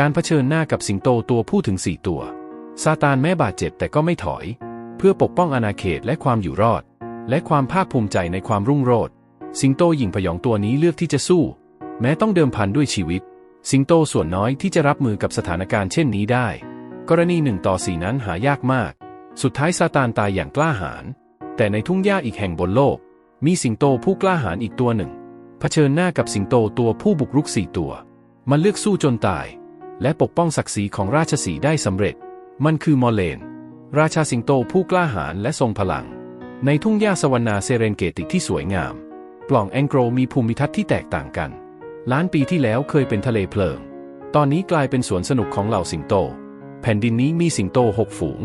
การเผชิญหน้ากับสิงโตตัวผู้ถึงสี่ตัว ซาตานแม้บาดเจ็บแต่ก็ไม่ถอย เพื่อปกป้องอาณาเขตและความอยู่รอด และความภาคภูมิใจในความรุ่งโรจน์สิงโตหญิงพยองตัวนี้เลือกที่จะสู้ แม้ต้องเดิมพันด้วยชีวิต สิงโตส่วนน้อยที่จะรับมือกับสถานการณ์เช่นนี้ได้ กรณีหนึ่งต่อสี่นั้นหายากมาก สุดท้ายซาตานตายอย่างกล้าหาญแต่ในทุ่งหญ้าอีกแห่งบนโลก มีสิงโตผู้กล้าหาญอีกตัวหนึ่งเผชิญหน้ากับสิงโตตัวผู้บุกรุกสี่ตัว มันเลือกสู้จนตาย และปกป้องศักดิ์ศรีของราชสีได้สำเร็จ มันคือมอเลน ราชาสิงโตผู้กล้าหาญและทรงพลัง ในทุ่งหญ้าสวรรณาเซเรนเกติที่สวยงาม ปล่องแองโกรมีภูมิทัศน์ที่แตกต่างกัน ล้านปีที่แล้วเคยเป็นทะเลเพลิง ตอนนี้กลายเป็นสวนสนุกของเหล่าสิงโต แผ่นดินนี้มีสิงโตหกฝูง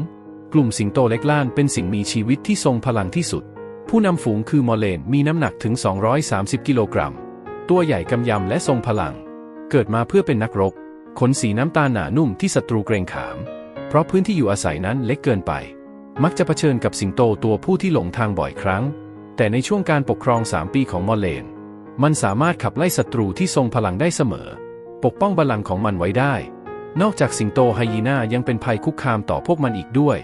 กลุ่มสิงโตเล็กล้านเป็นสิ่งมีชีวิตที่ทรงพลังที่สุด ผู้นำฝูงคือมอเลนมีน้ำหนักถึง 230 กิโลกรัม ตัวใหญ่กำยำและทรงพลัง เกิดมาเพื่อเป็นนักรบ ขนสีน้ำตาลหนานุ่มที่ศัตรูเกรงขาม เพราะพื้นที่อยู่อาศัยนั้นเล็กเกินไป มักจะเผชิญกับสิงโตตัวผู้ที่หลงทางบ่อยครั้ง แต่ในช่วงการปกครอง 3 ปีของมอเลน มันสามารถขับไล่ศัตรูที่ทรงพลังได้เสมอ ปกป้องบัลลังก์ของมันไว้ได้ นอกจากสิงโตไฮยีน่ายังเป็นภัยคุกคามต่อพวกมันอีกด้วย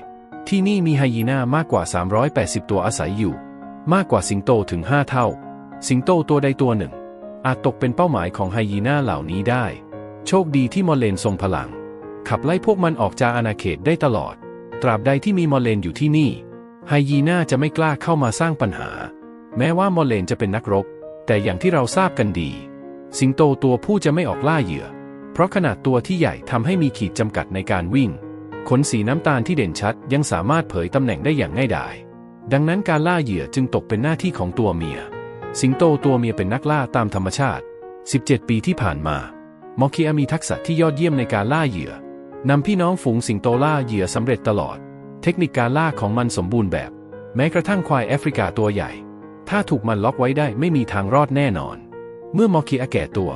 ที่นี่มีไฮยีน่ามากกว่า 380 ตัวอาศัยอยู่ มากกว่าสิงโตถึง 5 เท่า สิงโตตัวใดตัวหนึ่ง อาจตกเป็นเป้าหมายของไฮยีน่าเหล่านี้ได้ โชคดีที่มอเลนทรงพลัง ขับไล่พวกมันออกจากอาณาเขตได้ตลอด ตราบใดที่มีมอเลนอยู่ที่นี่ ไฮยีน่าจะไม่กล้าเข้ามาสร้างปัญหา แม้ว่ามอเลนจะเป็นนักรบ แต่อย่างที่เราทราบกันดี สิงโตตัวผู้จะไม่ออกล่าเหยื่อ เพราะขนาดตัวที่ใหญ่ทำให้มีขีดจำกัดในการวิ่ง ขนสีน้ำตาลที่เด่นชัดยังสามารถเผยตำแหน่งได้อย่างง่ายดายดังนั้นการล่าเหยื่อจึงตกเป็นหน้าที่ของตัวเมีย สิงโตตัวเมียเป็นนักล่าตามธรรมชาติ 17 ปีที่ผ่านมา มอคิอามีทักษะที่ยอดเยี่ยมในการล่าเหยื่อนำพี่น้องฝูงสิงโตล่าเหยื่อสำเร็จตลอด เทคนิคการล่าของมันสมบูรณ์แบบ แม้กระทั่งควายแอฟริกาตัวใหญ่ ถ้าถูกมันล็อกไว้ได้ไม่มีทางรอดแน่นอน เมื่อมอคิอาแก่ตัว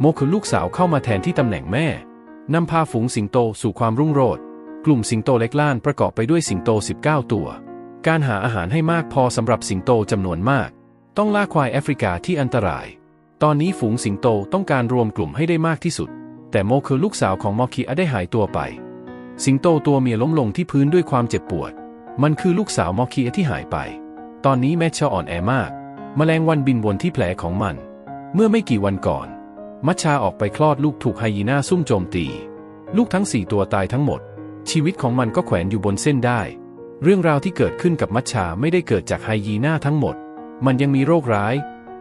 โมคือลูกสาวเข้ามาแทนที่ตำแหน่งแม่นำพาฝูงสิงโตสู่ความรุ่งโรจน์กลุ่มสิงโตเล็กล้านประกอบไปด้วยสิงโต 19 ตัว การหาอาหารให้มากพอสำหรับสิงโตจำนวนมาก ต้องล่าควายแอฟริกาที่อันตราย ตอนนี้ฝูงสิงโตต้องการรวมกลุ่มให้ได้มากที่สุด แต่โมคือลูกสาวของมอคิอาได้หายตัวไป สิงโตตัวเมียล้มลงที่พื้นด้วยความเจ็บปวด มันคือลูกสาวมอคิอาที่หายไป ตอนนี้แมชชาอ่อนแอมากแมลงวันบินวนที่แผลของมัน เมื่อไม่กี่วันก่อน มัชชาออกไปคลอดลูกถูกไฮยีน่าซุ่มโจมตี ลูกทั้งสี่ตัวตายทั้งหมด ชีวิตของมันก็แขวนอยู่บนเส้นได้ เรื่องราวที่เกิดขึ้นกับมัชชาไม่ได้เกิดจากไฮยีน่าทั้งหมด มันยังมีโรคร้าย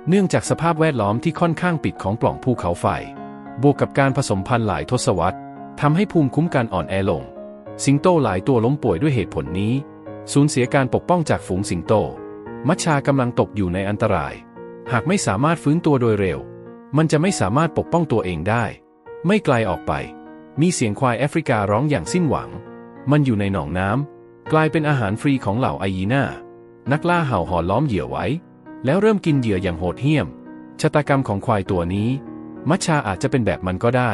เนื่องจากสภาพแวดล้อมที่ค่อนข้างปิดของปล่องภูเขาไฟ บวกกับการผสมพันธุ์หลายทศวรรษทำให้ภูมิคุ้มกันอ่อนแอลง สิงโตหลายตัวล้มป่วยด้วยเหตุผลนี้ สูญเสียการปกป้องจากฝูงสิงโต มัชชากำลังตกอยู่ในอันตราย หากไม่สามารถฟื้นตัวโดยเร็ว มันจะไม่สามารถปกป้องตัวเองได้ ไม่ไกลออกไป มีเสียงควายแอฟริการ้องอย่างสิ้นหวัง มันอยู่ในหนองน้ำกลายเป็นอาหารฟรีของเหล่าไอยีน่า นักล่าเห่าหอนล้อมเหยื่อไว้ แล้วเริ่มกินเหยื่ออย่างโหดเหี้ยม ชะตากรรมของควายตัวนี้ มัชชาอาจจะเป็นแบบมันก็ได้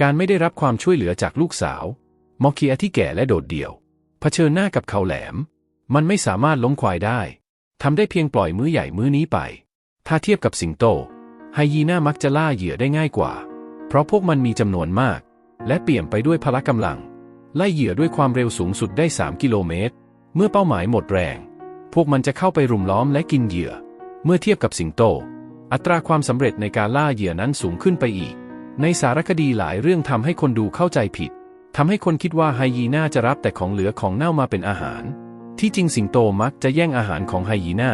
การไม่ได้รับความช่วยเหลือจากลูกสาว มอคีอาที่แก่และโดดเดี่ยว เผชิญหน้ากับเขาแหลม มันไม่สามารถล้มควายได้ทำได้เพียงปล่อยมือใหญ่มือนี้ไป ถ้าเทียบกับสิงโต ไฮยีน่ามักจะล่าเหยื่อได้ง่ายกว่า เพราะพวกมันมีจำนวนมาก และเปี่ยมไปด้วยพละกำลัง ไล่เหยื่อด้วยความเร็วสูงสุดได้ 3 กิโลเมตร เมื่อเป้าหมายหมดแรง พวกมันจะเข้าไปรุมล้อมและกินเหยื่อ เมื่อเทียบกับสิงโต อัตราความสำเร็จในการล่าเหยื่อนั้นสูงขึ้นไปอีก ในสารคดีหลายเรื่องทำให้คนดูเข้าใจผิดทำให้คนคิดว่าไฮยีน่าจะรับแต่ของเหลือของเน่ามาเป็นอาหาร ที่จริงสิงโตมักจะแย่งอาหารของไฮยีน่า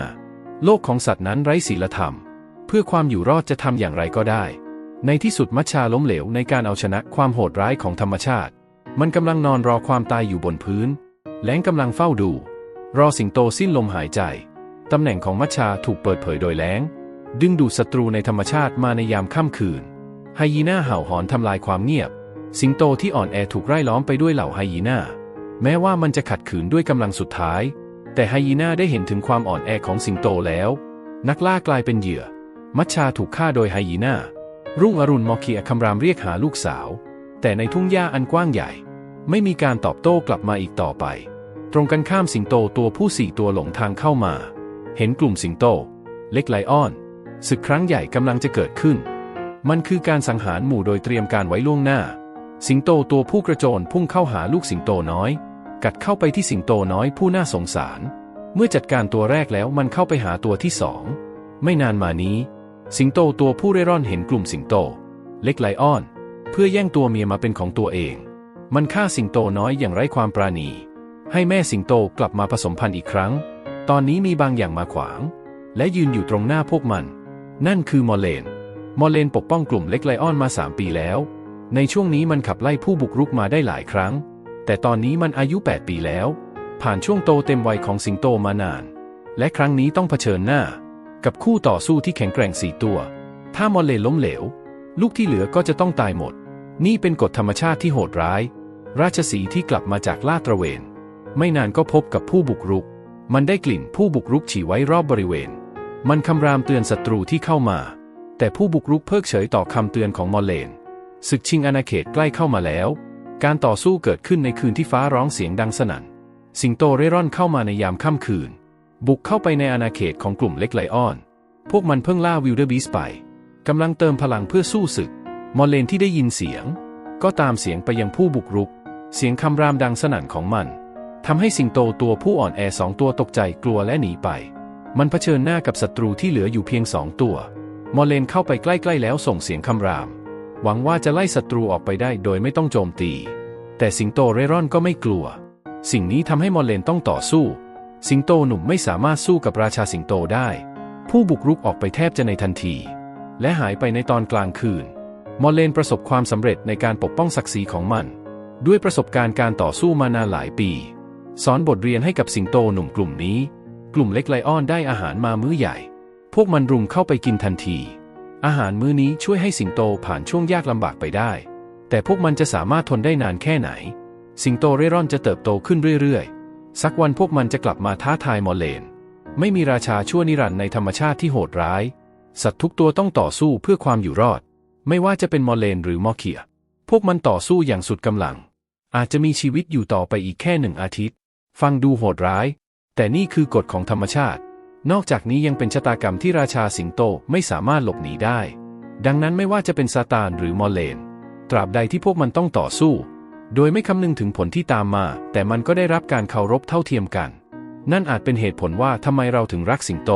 โลกของสัตว์นั้นไร้ศีลธรรม เพื่อความอยู่รอดจะทำอย่างไรก็ได้ ในที่สุดมัชชาล้มเหลวในการเอาชนะความโหดร้ายของธรรมชาติ มันกำลังนอนรอความตายอยู่บนพื้นแหลงกำลังเฝ้าดู รอสิงโตสิ้นลมหายใจ ตำแหน่งของมัชชาถูกเปิดเผยโดยแหลงดึงดูดศัตรูในธรรมชาติมาในยามค่ำคืนไฮยีน่าเห่าหอนทำลายความเงียบ สิงโตที่อ่อนแอถูกไล่ล้อมไปด้วยเหล่าไฮยีน่าแม้ว่ามันจะขัดขืนด้วยกำลังสุดท้าย แต่ไฮยีน่าได้เห็นถึงความอ่อนแอของสิงโตแล้ว นักล่ากลายเป็นเหยื่อ มัชชาถูกฆ่าโดยไฮยีน่ารุ่งอรุณมอคีอคำรามเรียกหาลูกสาว แต่ในทุ่งหญ้าอันกว้างใหญ่ ไม่มีการตอบโต้กลับมาอีกต่อไป ตรงกันข้ามสิงโตตัวผู้สี่ตัวหลงทางเข้ามา เห็นกลุ่มสิงโต เล็กไลออน ศึกครั้งใหญ่กำลังจะเกิดขึ้น มันคือการสังหารหมู่โดยเตรียมการไว้ล่วงหน้า สิงโตตัวผู้กระโจนพุ่งเข้าหาลูกสิงโตน้อย กัดเข้าไปที่สิงโตน้อยผู้น่าสงสาร เมื่อจัดการตัวแรกแล้วมันเข้าไปหาตัวที่สอง ไม่นานมานี้ สิงโตตัวผู้เร่ร่อนเห็นกลุ่มสิงโต เล็กไลออน เพื่อแย่งตัวเมียมาเป็นของตัวเอง มันฆ่าสิงโตน้อยอย่างไร้ความปราณี ให้แม่สิงโตกลับมาผสมพันธุ์อีกครั้ง ตอนนี้มีบางอย่างมาขวาง และยืนอยู่ตรงหน้าพวกมัน นั่นคือมอลเลน มอลเลนปกป้องกลุ่มเล็กไลออนมา 3 ปีแล้ว ในช่วงนี้มันขับไล่ผู้บุกรุกมาได้หลายครั้ง แต่ตอนนี้มันอายุ 8 ปีแล้ว ผ่านช่วงโตเต็มวัยของสิงโตมานาน และครั้งนี้ต้องเผชิญหน้า กับคู่ต่อสู้ที่แข็งแกร่งสี่ตัว ถ้ามอลเลนล้มเหลว ลูกที่เหลือก็จะต้องตายหมด นี่เป็นกฎธรรมชาติที่โหดร้าย ราชสีห์ที่กลับมาจากลาดตระเวน ไม่นานก็พบกับผู้บุกรุก มันได้กลิ่นผู้บุกรุกฉี่ไว้รอบบริเวณ มันคำรามเตือนศัตรูที่เข้ามา แต่ผู้บุกรุกเพิกเฉยต่อคำเตือนของมอลเลนศึกชิงอาณาเขตใกล้เข้ามาแล้ว การต่อสู้เกิดขึ้นในคืนที่ฟ้าร้องเสียงดังสนั่น สิงโตเร่ร่อนเข้ามาในยามค่ำคืน บุกเข้าไปในอาณาเขตของกลุ่มเล็กไลออน พวกมันเพิ่งล่าวิลเดอร์บีสไปกำลังเติมพลังเพื่อสู้ศึก มอลเลนที่ได้ยินเสียง ก็ตามเสียงไปยังผู้บุกรุก เสียงคำรามดังสนั่นของมัน ทำให้สิงโตตัวผู้อ่อนแอสองตัวตกใจกลัวและหนีไป มันเผชิญหน้ากับศัตรูที่เหลืออยู่เพียงสองตัว มอเลนเข้าไปใกล้ๆแล้วส่งเสียงคำราม หวังว่าจะไล่ศัตรูออกไปได้โดยไม่ต้องโจมตี แต่สิงโตเร่ร่อนก็ไม่กลัว สิ่งนี้ทำให้มอเลนต้องต่อสู้ สิงโตหนุ่มไม่สามารถสู้กับราชาสิงโตได้ ผู้บุกรุกออกไปแทบจะในทันที และหายไปในตอนกลางคืน มอเลนประสบความสำเร็จในการปกป้องศักดิ์ศรีของมัน ด้วยประสบการณ์การต่อสู้มานานหลายปี สอนบทเรียนให้กับสิงโตหนุ่มกลุ่มนี้ กลุ่มเล็กไลออนได้อาหารมามื้อใหญ่ พวกมันรุมเข้าไปกินทันที อาหารมื้อนี้ช่วยให้สิงโตผ่านช่วงยากลำบากไปได้ แต่พวกมันจะสามารถทนได้นานแค่ไหน สิงโตเร่ร่อนจะเติบโตขึ้นเรื่อยๆ สักวันพวกมันจะกลับมาท้าทายมอลเลน ไม่มีราชาชั่วนิรันดร์ในธรรมชาติที่โหดร้าย สัตว์ทุกตัวต้องต่อสู้เพื่อความอยู่รอด ไม่ว่าจะเป็นมอลเลนหรือมอเคีย พวกมันต่อสู้อย่างสุดกำลัง อาจจะมีชีวิตอยู่ต่อไปอีกแค่หนึ่งอาทิตย์ ฟังดูโหดร้าย แต่นี่คือกฎของธรรมชาติ นอกจากนี้ยังเป็นชะตากรรมที่ราชาสิงโตไม่สามารถหลบหนีได้ ดังนั้นไม่ว่าจะเป็นซาตานหรือมอลเลน ตราบใดที่พวกมันต้องต่อสู้ โดยไม่คำนึงถึงผลที่ตามมา แต่มันก็ได้รับการเคารพเท่าเทียมกัน นั่นอาจเป็นเหตุผลว่าทำไมเราถึงรักสิงโต